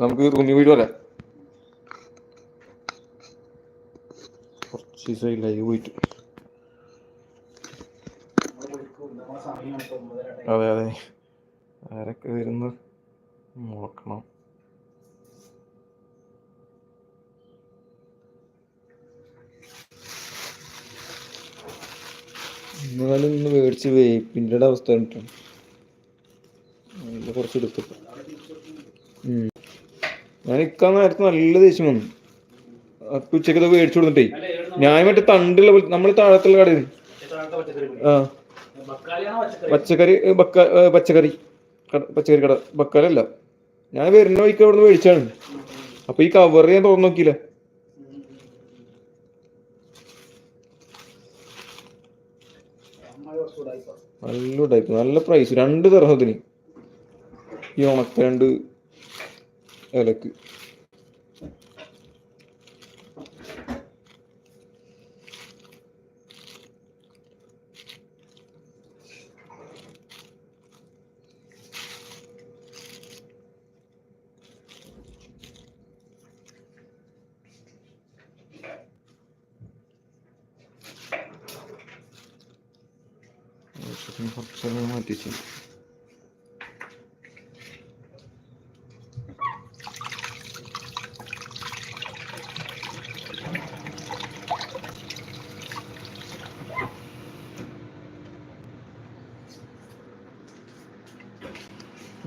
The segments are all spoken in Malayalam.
നമുക്ക് റൂമിൽ വീഡിയോ വരാം. കുറച്ച് ദിവസമായി ലൈവ് പോയിട്ട്. അതെ അതെ. ആരൊക്കെ വരുന്നു നോക്കണം എന്നാലും ഇന്ന് മേടിച്ച് വേപ്പിന്റെ അവസ്ഥ കണ്ടിട്ടുണ്ട്. അതിൽ കുറച്ച് എടുത്തു. ഉം. ഞാൻ ഇക്കാൻ നേരത്തെ നല്ല ദേഷ്യം വന്നു. അപ്പൊ ഉച്ചക്കത് മേടിച്ചു കൊടുത്തിട്ടേ. ഞാൻ മറ്റേ തണ്ടുള്ള നമ്മൾ താഴത്തുള്ള കടയിൽ ആ. പച്ചക്കറി ബക്ക പച്ചക്കറി. പച്ചക്കറി കട. ബക്കാലല്ല. ഞാൻ വരുന്ന വഴിക്ക് അവിടെ നിന്ന് മേടിച്ചാണ്. അപ്പൊ ഈ കവർ ഞാൻ തുറന്നു നോക്കിയില്ല. നല്ല ടൈപ്പ് നല്ല പ്രൈസ് രണ്ട് തരഹത്തിന് ഈ ഉണക്ക രണ്ട് ഇലക്ക് കുറച്ചൊക്കെ മാറ്റി വെച്ചു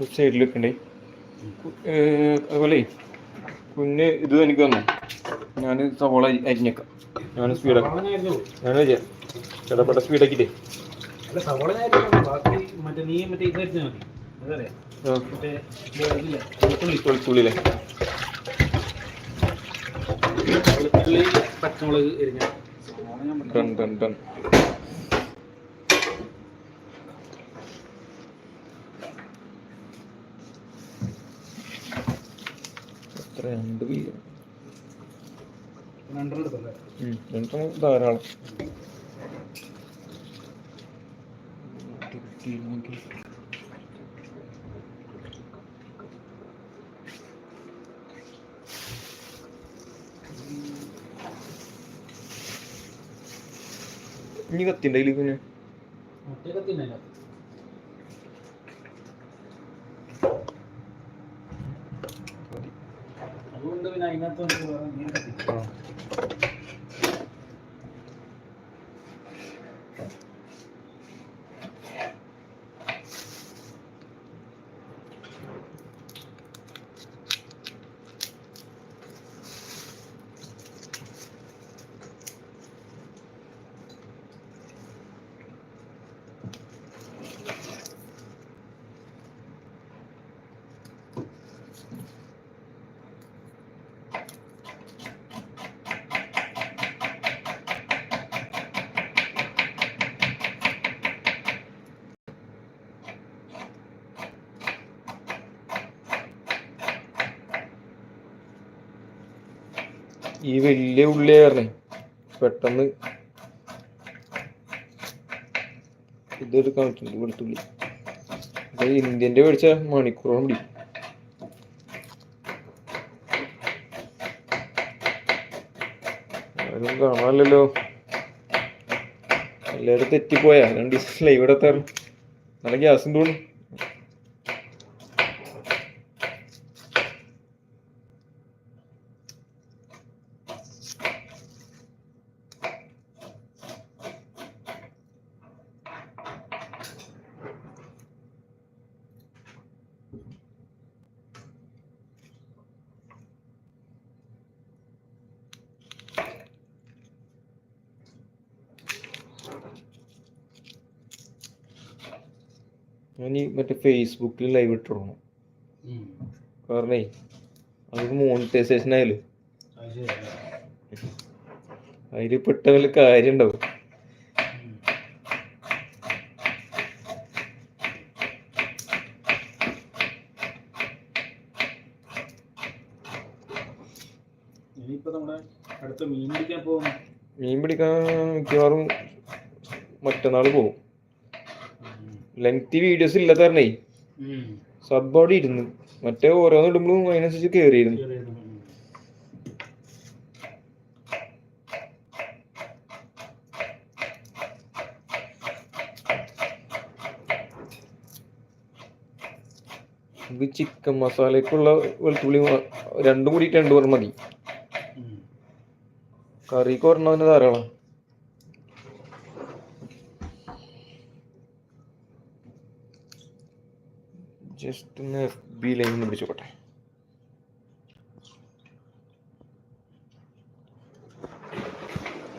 സൈഡിൽ വെക്കണ്ടേ അതുപോലെ കുഞ്ഞ് ഇത് എനിക്ക് തന്നു. ഞാൻ സവോള അരി- അരിഞ്ഞേക്കാം. ഞാൻ സ്പീഡാക്കാം ഞാൻ ചെയ്യാം ചേട്ടാ സ്പീഡാക്കിട്ടേ അല്ല സവോള ഞാൻ ബാക്കി മറ്റേ നീ മറ്റേ ഇത് വെച്ചാൽ മതി. അതറിയാം ആ. മറ്റേ ഇത് ഇതില്ലേ വെളുത്തുള്ളി വെളുത്തുള്ളിലെ വെളുത്തുള്ളി പച്ചമുളക് എരിഞ്ഞ ഡൺ ഡൺ ഡൺ. രണ്ട് രണ്ടെണ്ണം ധാരാളം. ഇനി കത്തിന്റെ കയ്യിൽ പിന്നെ മറ്റേ ഈ വലിയ ഉള്ളി കാരണേ പെട്ടെന്ന് ഇതെടുക്കാൻ പറ്റുന്നുണ്ട് വെളുത്തുള്ളി. അത് ഇന്ത്യന്റെ മേടിച്ച മണിക്കൂറോളം പിടിക്കും ആരും കാണാനല്ലോ എല്ലാവരും തെറ്റിപ്പോയാ. രണ്ട് ദിവസം ലൈവ് എടുത്താറ് നല്ല ഗ്യാസും തോന്നും ഞാൻ ഈ മറ്റേ ഫേസ്ബുക്കിൽ ലൈവ് ഇട്ടിരുന്നു. കാരണേ അത് മോണിറ്റൈസേഷൻ ആയാലും. അതിൽ പെട്ട വല്ല കാര്യം ഉണ്ടാവും മീൻ പിടിക്കാൻ മിക്കവാറും മറ്റന്നാൾ പോകും ലെങ്തി വീഡിയോസ് ഇല്ലാത്ത കാരണേ സബ് അവിടെ ഇരുന്ന് മറ്റേ ഓരോന്ന് ഇടുമ്പോഴും അതിനനുസരിച്ച് കയറിയിരുന്നു. ഇത് ചിക്കൻ മസാലയ്ക്കുള്ള വെളുത്തുള്ളി രണ്ടും കൂടിയിട്ട് രണ്ടു പേർ മതി. കറിക്ക് ഒരെണ്ണതിന് ധാരാളം ജസ്റ്റ് ഒന്ന് എഫ് ബി ലൈൻ പിടിച്ചോട്ടെ